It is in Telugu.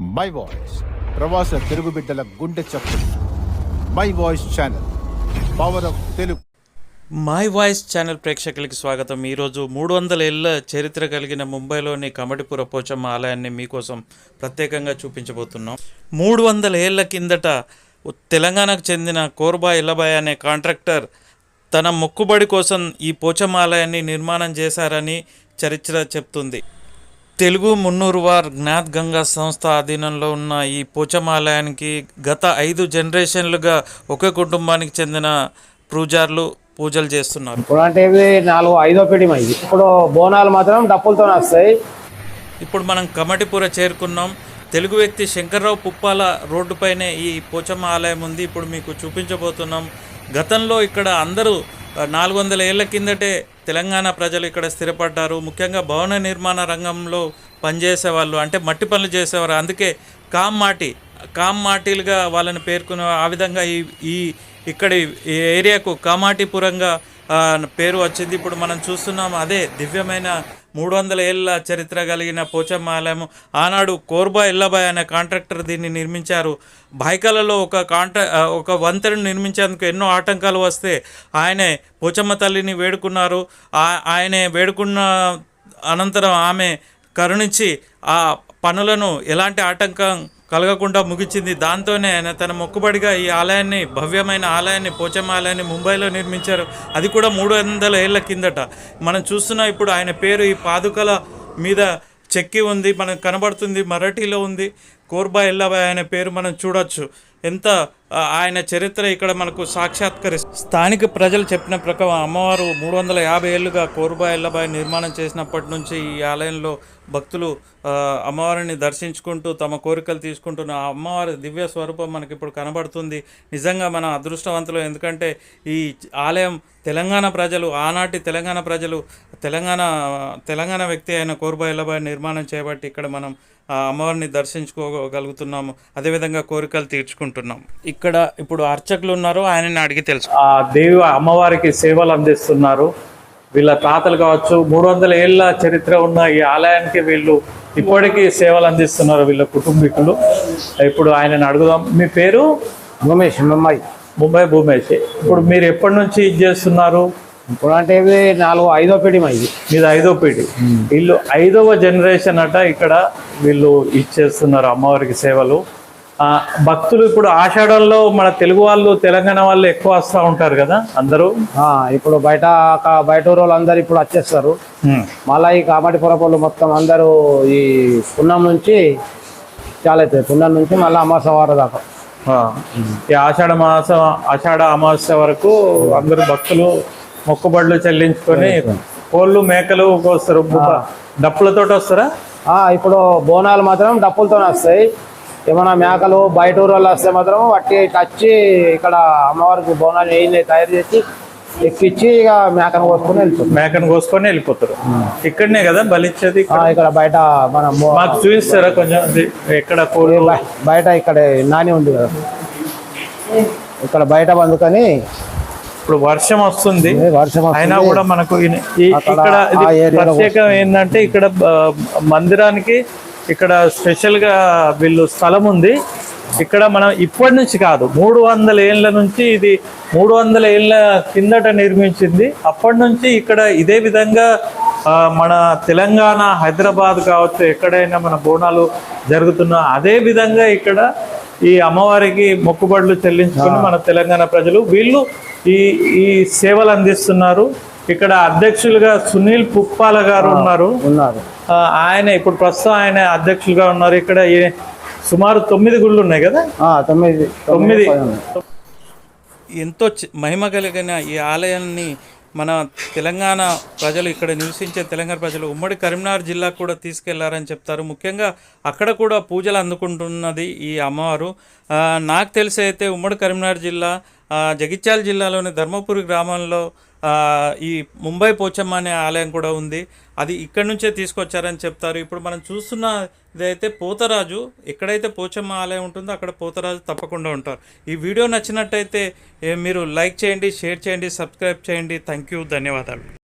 మై వాయిస్ ప్రవాస తెలుగు బిడ్డల గుండె చప్పుడు. My voice channel power of Telugu my voice channel ప్రేక్షకులకి స్వాగతం. ఈరోజు మూడు వందల ఏళ్ళ చరిత్ర కలిగిన ముంబైలోని కమటిపుర పోచమ్మ ఆలయాన్ని మీకోసం ప్రత్యేకంగా చూపించబోతున్నాం. మూడు వందల ఏళ్ళ కిందట తెలంగాణకు చెందిన కోర్బా ఇల్లబాయ్ అనే కాంట్రాక్టర్ తన మొక్కుబడి కోసం ఈ పోచమ్మ ఆలయాన్ని నిర్మాణం చేశారని చరిత్ర చెప్తుంది. తెలుగు మున్నూరు వార్ జ్ఞాత్ గంగా సంస్థ ఆధీనంలో ఉన్న ఈ పోచమ్మ ఆలయానికి గత ఐదు జనరేషన్లుగా ఒకే కుటుంబానికి చెందిన పూజారులు పూజలు చేస్తున్నారు. ఇప్పుడు అంటే ఇవి నాలుగు ఐదో ఇది. ఇప్పుడు బోనాలు మాత్రం డప్పులతో వస్తాయి. ఇప్పుడు మనం కమటిపుర చేరుకున్నాం. తెలుగు వ్యక్తి శంకర్రావు పుప్పాల రోడ్డుపైనే ఈ పోచమ్మ ఆలయం ఉంది. ఇప్పుడు మీకు చూపించబోతున్నాం. గతంలో ఇక్కడ అందరూ నాలుగు వందల ఏళ్ళ కిందటే తెలంగాణ ప్రజలు ఇక్కడ స్థిరపడ్డారు. ముఖ్యంగా భవన నిర్మాణ రంగంలో పనిచేసేవాళ్ళు అంటే మట్టి పనులు చేసేవారు. అందుకే కామ్ మాటి కామ్ వాళ్ళని పేర్కొనే ఆ విధంగా ఈ ఈ ఇక్కడి ఈ ఏరియాకు కామాటిపురంగా పేరు వచ్చింది. ఇప్పుడు మనం చూస్తున్నాం అదే దివ్యమైన మూడు వందల ఏళ్ళ చరిత్ర కలిగిన పోచమ్మ ఆలయం ఆనాడు కోర్బా ఇల్లబాయ్ అనే కాంట్రాక్టర్ దీన్ని నిర్మించారు. బాయికాలలో ఒక కాంట్రా ఒక వంతెనను నిర్మించేందుకు ఎన్నో ఆటంకాలు వస్తే ఆయనే పోచమ్మ తల్లిని వేడుకున్నారు. ఆయనే వేడుకున్న అనంతరం ఆమె కరుణించి ఆ పనులను ఎలాంటి ఆటంకం కలగకుండా ముగిచింది. దాంతోనే ఆయన తన మొక్కుబడిగా ఈ ఆలయాన్ని భవ్యమైన ఆలయాన్ని పోచమ్మ ఆలయాన్ని ముంబైలో నిర్మించారు. అది కూడా మూడు వందల ఏళ్ళ కిందట. మనం చూస్తున్న ఇప్పుడు ఆయన పేరు ఈ పాదుకల మీద చెక్కి ఉంది మనకు కనబడుతుంది మరాఠీలో ఉంది. కోర్బా ఎల్లబాయ్ అనే పేరు మనం చూడొచ్చు. ఎంత ఆయన చరిత్ర ఇక్కడ మనకు సాక్షాత్కరి స్థానిక ప్రజలు చెప్పిన ప్రకారం అమ్మవారు మూడు వందల యాభై ఏళ్ళుగా కోరుబా ఎల్లబాయ్ నిర్మాణం చేసినప్పటి నుంచి ఈ ఆలయంలో భక్తులు అమ్మవారిని దర్శించుకుంటూ తమ కోరికలు తీసుకుంటున్న అమ్మవారి దివ్య స్వరూపం మనకి ఇప్పుడు కనబడుతుంది. నిజంగా మన అదృష్టవంతులు ఎందుకంటే ఈ ఆలయం తెలంగాణ ప్రజలు ఆనాటి తెలంగాణ ప్రజలు తెలంగాణ తెలంగాణ వ్యక్తి అయిన కోరుబా ఎల్లబాయ్ నిర్మాణం చేయబట్టి ఇక్కడ మనం అమ్మవారిని దర్శించుకోగలుగుతున్నాము. అదేవిధంగా కోరికలు తీర్చుకుంటున్నాం ఇక్కడ ఇప్పుడు అర్చకులు ఉన్నారు ఆయనని అడిగి తెలుసు. ఆ దేవి అమ్మవారికి సేవలు అందిస్తున్నారు. వీళ్ళ తాతలు కావచ్చు మూడు వందల ఏళ్ళ చరిత్ర ఉన్న ఈ ఆలయానికి వీళ్ళు ఇప్పటికీ సేవలు అందిస్తున్నారు వీళ్ళ కుటుంబీకులు. ఇప్పుడు ఆయనని అడుగుదాం. మీ పేరు? భూమేష్ మమ్మాయి ముంబై భూమేష్. ఇప్పుడు మీరు ఎప్పటి నుంచి ఇది చేస్తున్నారు? ఇప్పుడు అంటే నాలుగు ఐదో పీడి ఇది. మీది ఐదో పీడి వీళ్ళు ఐదవ జనరేషన్ అట ఇక్కడ వీళ్ళు ఇచ్చేస్తున్నారు అమ్మవారికి సేవలు. భక్తులు ఇప్పుడు ఆషాఢంలో మన తెలుగు వాళ్ళు తెలంగాణ వాళ్ళు ఎక్కువ వస్తూ ఉంటారు కదా అందరూ? ఆ, ఇప్పుడు బయట బయట ఊరు వాళ్ళు అందరు ఇప్పుడు వచ్చేస్తారు. మళ్ళీ ఈ కామాటిపుర వాళ్ళు మొత్తం అందరూ ఈ పున్నం నుంచి చాలా అవుతుంది పున్నం నుంచి మళ్ళీ అమాస వారం దాకా. ఈ ఆషాఢ మాసం ఆషాఢ అమావాస్య వరకు అందరు భక్తులు మొక్కుబడులు చెల్లించుకొని కోళ్ళు మేకలు కోస్తారు. డప్పులతో వస్తారా? ఆ, ఇప్పుడు బోనాలు మాత్రం డప్పులతో వస్తాయి. ఏమైనా మేకలు బయట ఊరు వాళ్ళు వస్తే మాత్రం వట్టి ఇట్లా వచ్చి ఇక్కడ అమ్మవారికి బోనాలు నెయ్యి తయారు చేసి ఎక్కిచ్చి ఇక మేకను కోసుకొని వెళ్తుంది మేకను కోసుకొని వెళ్ళిపోతారు. ఇక్కడనే కదా బలిచ్చేది ఇక్కడ? బయట మన మాకు చూపిస్తారా కొంచెం? ఎక్కడ బయట ఇక్కడ నాని ఉంది కదా. ఇక్కడ బయట బందుకొని ఇప్పుడు వర్షం వస్తుంది. వర్షం. అయినా కూడా మనకు ఇక్కడ ప్రత్యేకం ఏంటంటే ఇక్కడ మందిరానికి ఇక్కడ స్పెషల్గా వీళ్ళు స్థలం ఉంది. ఇక్కడ మనం ఇప్పటి నుంచి కాదు మూడు వందల ఏళ్ళ నుంచి ఇది మూడు వందల ఏళ్ళ కిందట నిర్మించింది. అప్పటి నుంచి ఇక్కడ ఇదే విధంగా మన తెలంగాణ హైదరాబాద్ కావచ్చు ఎక్కడైనా మన బోనాలు జరుగుతున్నా అదే విధంగా ఇక్కడ ఈ అమ్మవారికి మొక్కుబడులు చెల్లించుకొని మన తెలంగాణ ప్రజలు వీళ్ళు ఈ ఈ సేవలు అందిస్తున్నారు. ఇక్కడ అధ్యక్షులుగా సునీల్ పుప్పాల గారు ఉన్నారు. ఉన్నారు. ఆయన ఇప్పుడు ప్రస్తుతం ఆయన అధ్యక్షులుగా ఉన్నారు. ఇక్కడ సుమారు తొమ్మిది గుళ్ళు ఉన్నాయి కదా? ఆ, తొమ్మిది తొమ్మిది. ఎంతో చి- మహిమ కలిగిన ఈ ఆలయాన్ని మన తెలంగాణ ప్రజలు ఇక్కడ నివసించే తెలంగాణ ప్రజలు ఉమ్మడి కరీంనగర్ జిల్లాకు కూడా తీసుకెళ్ళారని చెప్తారు. ముఖ్యంగా అక్కడ కూడా పూజలు అందుకుంటున్నది ఈ అమ్మవారు. ఆ, నాకు తెలిసి అయితే ఉమ్మడి కరీంనగర్ జిల్లా ఆ, జగిత్యాల జిల్లాలోని ధర్మపురి గ్రామంలో ఈ ముంబై పోచమ్మ అనే ఆలయం కూడా ఉంది. అది ఇక్కడ నుంచే తీసుకొచ్చారని చెప్తారు. ఇప్పుడు మనం చూస్తున్న ఇదైతే పోతరాజు ఎక్కడైతే పోచమ్మ ఆలయం ఉంటుందో అక్కడ పోతరాజు తప్పకుండా ఉంటారు. ఈ వీడియో నచ్చినట్టయితే మీరు లైక్ చేయండి షేర్ చేయండి సబ్స్క్రైబ్ చేయండి. థ్యాంక్ యూ ధన్యవాదాలు.